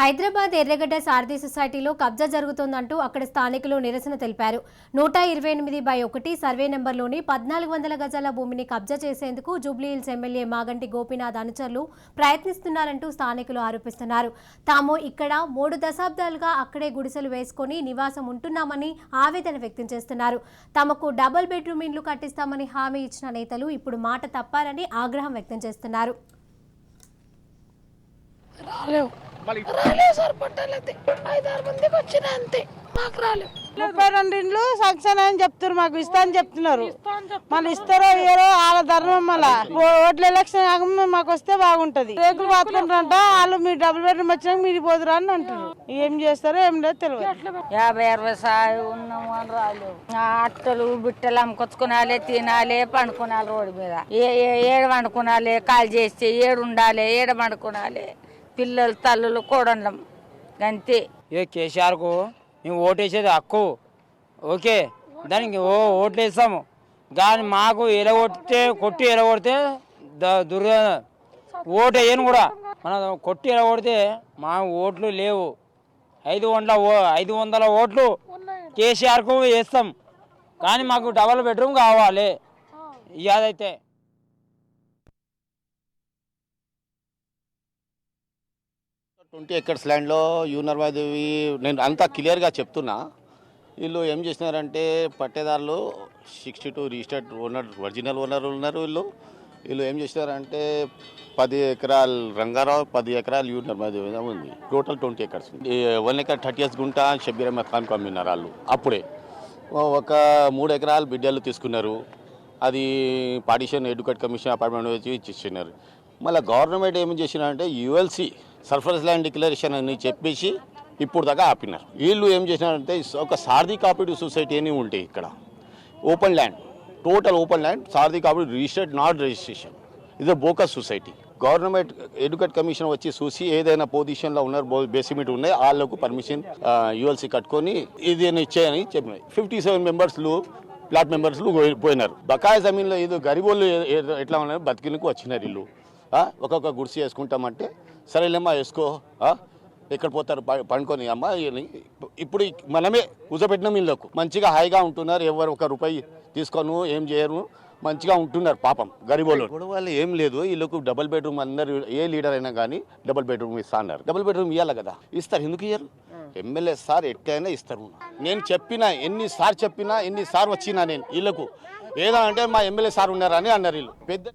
హైదరాబాద్ ఎర్రగడ్డ సారథి సొసైటీలో కబ్జా జరుగుతోందంటూ అక్కడ స్థానికులు నిరసన తెలిపారు. నూట ఇరవై ఎనిమిది బై ఒకటి సర్వే నెంబర్లోని పద్నాలుగు వందల గజాల భూమిని కబ్జా చేసేందుకు జూబ్లీహిల్స్ ఎమ్మెల్యే మాగంటి గోపీనాథ్ అనుచరులు ప్రయత్నిస్తున్నారంటూ స్థానికులు ఆరోపిస్తున్నారు. తాము ఇక్కడ మూడు దశాబ్దాలుగా అక్కడే గుడిసెలు వేసుకొని నివాసం ఉంటున్నామని ఆవేదన వ్యక్తం చేస్తున్నారు. తమకు డబుల్ బెడ్రూమ్ ఇండ్లు కట్టిస్తామని హామీ ఇచ్చిన నేతలు ఇప్పుడు మాట తప్పారని ఆగ్రహం వ్యక్తం చేస్తున్నారు. రాలేవు సార్ పట్టాలైతే ఐదారు మందికి వచ్చిన అంతే. మాకు రాలేవు ముప్పై రెండు ఇండ్లు సంక్షన్ అని చెప్తున్నారు మాకు ఇస్తా అని చెప్తున్నారు. మళ్ళీ ఇస్తారో ఇయ్యారో వాళ్ళ ధర్మం మళ్ళా. ఓ- ఓట్ల ఎలక్షన్ కాకముందు మాకు వస్తే బాగుంటది. రేకులు పాతుకుంటారంట వాళ్ళు మీ డబుల్ బెడ్రూమ్ వచ్చినాక మీరు పోదురా అని అంటారు ఏం చేస్తారో ఏం లేదు తెలియదు. యాభై అరవై సాయి ఉన్నాము అని రాలేవు ఆ అట్టలు బిట్టలు అమ్ముకొచ్చుకునాలి తినాలి పండుకునాలి రోడ్డు మీద. ఏ ఏ- ఏడ పండుకునాలి కాలు చేస్తే ఏడు ఉండాలి ఏడ పండుకునాలి. పిల్లలు తల్లులు కోడళ్ళం. అంతే ఏ కేసీఆర్కు మేము ఓటేసేది హక్కు. ఓకే. దానికి ఓ ఓట్లు వేస్తాము కానీ మాకు ఎలగొట్టితే కొట్టి ఎలగొడితే దుర్గా ఓటు వేయను కూడా. మనం కొట్టి ఎలగొడితే మా ఓట్లు లేవు. ఐదు వందల ఓ ఐదు వందల ఓట్లు కేసీఆర్కు వేస్తాం. కానీ మాకు డబల్ బెడ్రూమ్ కావాలి. ఇదైతే ట్వంటీ ఎకర్స్ ల్యాండ్లో యూనర్మాదేవి నేను అంతా క్లియర్గా చెప్తున్నా. వీళ్ళు ఏం చేసినారంటే పట్టేదారులు sixty two registered owner original owner ఉన్నారు వీళ్ళు. వీళ్ళు ఏం చేసినారంటే పది ఎకరాలు రంగారావు పది ఎకరాలు యూనర్వాదేవి ఉంది. Total twenty acres. One acre thirty years గుంట షబీర్ అహ్మద్ ఖాన్ అమ్మినారు వాళ్ళు అప్పుడే. ఒక మూడు ఎకరాలు బిడ్డలు తీసుకున్నారు. అది పార్టీషన్ ఎడ్యుకేట్ కమిషన్ అపార్ట్మెంట్ వచ్చి ఇచ్చిన్నారు మళ్ళీ గవర్నమెంట్ ఏం చేసినారంటే యుఎల్సి సర్ఫరస్ ల్యాండ్ డిక్లరేషన్ అని చెప్పేసి ఇప్పుడు దాకా ఆపినారు. వీళ్ళు ఏం చేసినారంటే ఒక సారథి కాపరేటివ్ సొసైటీ అని ఉంటాయి ఇక్కడ. Open land total open land Sarathi cooperative registered not registration. ఇది bogus society government educate commission వచ్చి చూసి ఏదైనా పొజిషన్లో ఉన్నారు బో- బేసిమెంట్ ఉన్నాయి వాళ్ళకు పర్మిషన్ యుఎల్సి కట్టుకొని ఇది ఇచ్చాయని చెప్పినాయి ఫిఫ్టీ సెవెన్ మెంబర్స్లు ప్లాట్ మెంబర్స్లు పోయి- పోయినారు. బకాయ జమీన్లో ఏదో గరిబోళ్ళు ఎట్లా ఉన్నారు బతికినకు వచ్చినారు ఇల్లు ఒక్కొక్క గుడిసి వేసుకుంటామంటే సరేలేమ్మా వేసుకో. ఎక్కడ పోతారు? ప- పండుకొని అమ్మ ఇప్పుడు మనమే కూర్చోబెట్టినాం ఇళ్ళకు మంచిగా హాయిగా ఉంటున్నారు. ఎవరు ఒక రూపాయి తీసుకోను ఏం చేయరు మంచిగా ఉంటున్నారు పాపం గరిబోళ్ళు. గొడవలు ఏం లేదు. వీళ్ళకు డబుల్ బెడ్రూమ్ అందరు ఏ లీడర్ అయినా కానీ డబుల్ బెడ్రూమ్ ఇస్తా అన్నారు డబుల్ బెడ్రూమ్ ఇవ్వాలి కదా. ఇస్తారు. ఎందుకు ఇయ్యరు? ఎమ్మెల్యే సార్ ఎట్టయినా ఇస్తారు. నేను చెప్పినా ఎన్నిసార్లు చెప్పినా ఎన్నిసార్లు వచ్చినా నేను వీళ్ళకు ఏదో అంటే మా ఎమ్మెల్యే సార్ ఉన్నారని అన్నారు వీళ్ళు. పెద్ద